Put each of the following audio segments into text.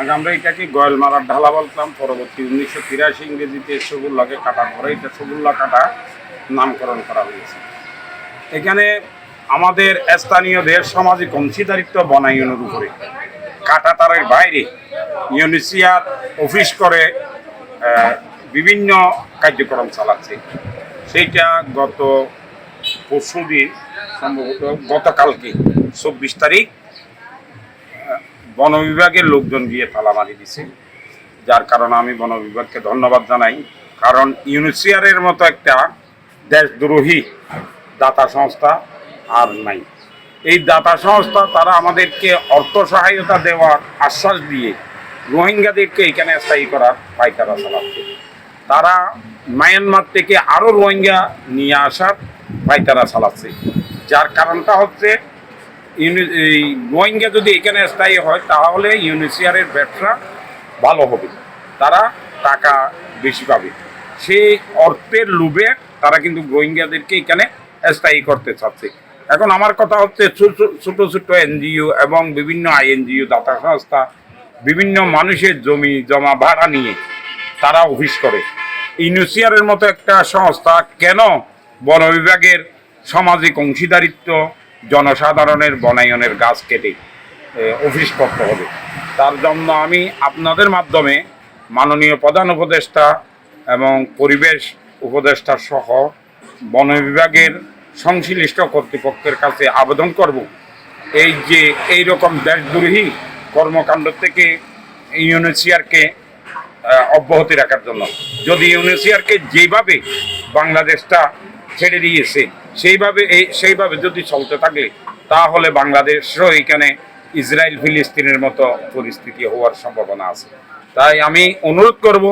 আগে আমরা এটাকে গয়েল মারার ঢালা বলতাম, পরবর্তী উনিশশো তিরাশি ইংরেজিতে সবুল্লাকে কাটার পরে এটা সবুল্লা কাটা নামকরণ করা হয়েছে। এখানে আমাদের স্থানীয়দের সামাজিক অংশীদারিত্ব বনায়নের উপরে কাটাতারের বাইরে ইউনিসিয়ার অফিস করে বিভিন্ন কার্যক্রম চালাচ্ছে। সেইটা গত পরশুদিন, সম্ভবত গতকালকে, চব্বিশ তারিখ বন বিভাগের লোকজন গিয়ে তালা মারি দিছে। যার কারণে আমি বন বিভাগকে ধন্যবাদ জানাই। কারণ ইউনিসিয়ারের মতো একটা দেশদ্রোহী দাতা সংস্থা আর নাই। এই দাতা সংস্থা, তারা আমাদেরকে অর্থ সহায়তা দেওয়ার আশ্বাস দিয়ে রোহিঙ্গাদেরকে এখানে স্থায়ী করার পাইকারা চালাচ্ছে। তারা মায়ানমার থেকে আরও রোহিঙ্গা নিয়ে আসার পাইতারা চালাচ্ছে। যার কারণটা হচ্ছে এই রোহিঙ্গা যদি এখানে স্থায়ী হয়, তাহলে ইউনিসিয়ারের ব্যবসা ভালো হবে। তারা টাকা বেশি পাবে। সেই অর্থের লোভে তারা কিন্তু রোহিঙ্গাদেরকে এখানে স্থায়ী করতে চাচ্ছে। এখন আমার কথা হচ্ছে, ছোট ছোট ছোট এনজিও এবং বিভিন্ন আইএনজিও, দাতা সংস্থা, বিভিন্ন মানুষের জমি, জমা, ভাড়া নিয়ে তারা অফিস করে। ইউনিসিয়ারের মতো একটা সংস্থা কেন বন বিভাগের সামাজিক অংশীদারিত্ব জনসাধারণের বনায়নের গাছ কেটে অফিস করতে হবে। তার জন্য আমি আপনাদের মাধ্যমে মাননীয় প্রধান উপদেষ্টা এবং পরিবেশ উপদেষ্টা সহ বন বিভাগের সংশ্লিষ্ট কর্তৃপক্ষের কাছে আবেদন করব। এই যে এই রকম দেশদ্রোহী কর্মকাণ্ড থেকে ইউনিসিয়ারকে অব্যাহতি রাখার জন্য। যদি ইউনিসিয়ারকে যেভাবে বাংলাদেশটা ছেড়ে দিয়েছে সেইভাবে এই সেইভাবে যদি চলতে থাকে, তাহলে বাংলাদেশও এখানে ইসরায়েল, ফিলিস্তিনের মতো পরিস্থিতি হওয়ার সম্ভাবনা আছে। তাই আমি অনুরোধ করব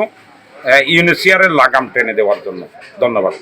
ইউনিসিয়ারের লাগাম টেনে দেওয়ার জন্য। ধন্যবাদ।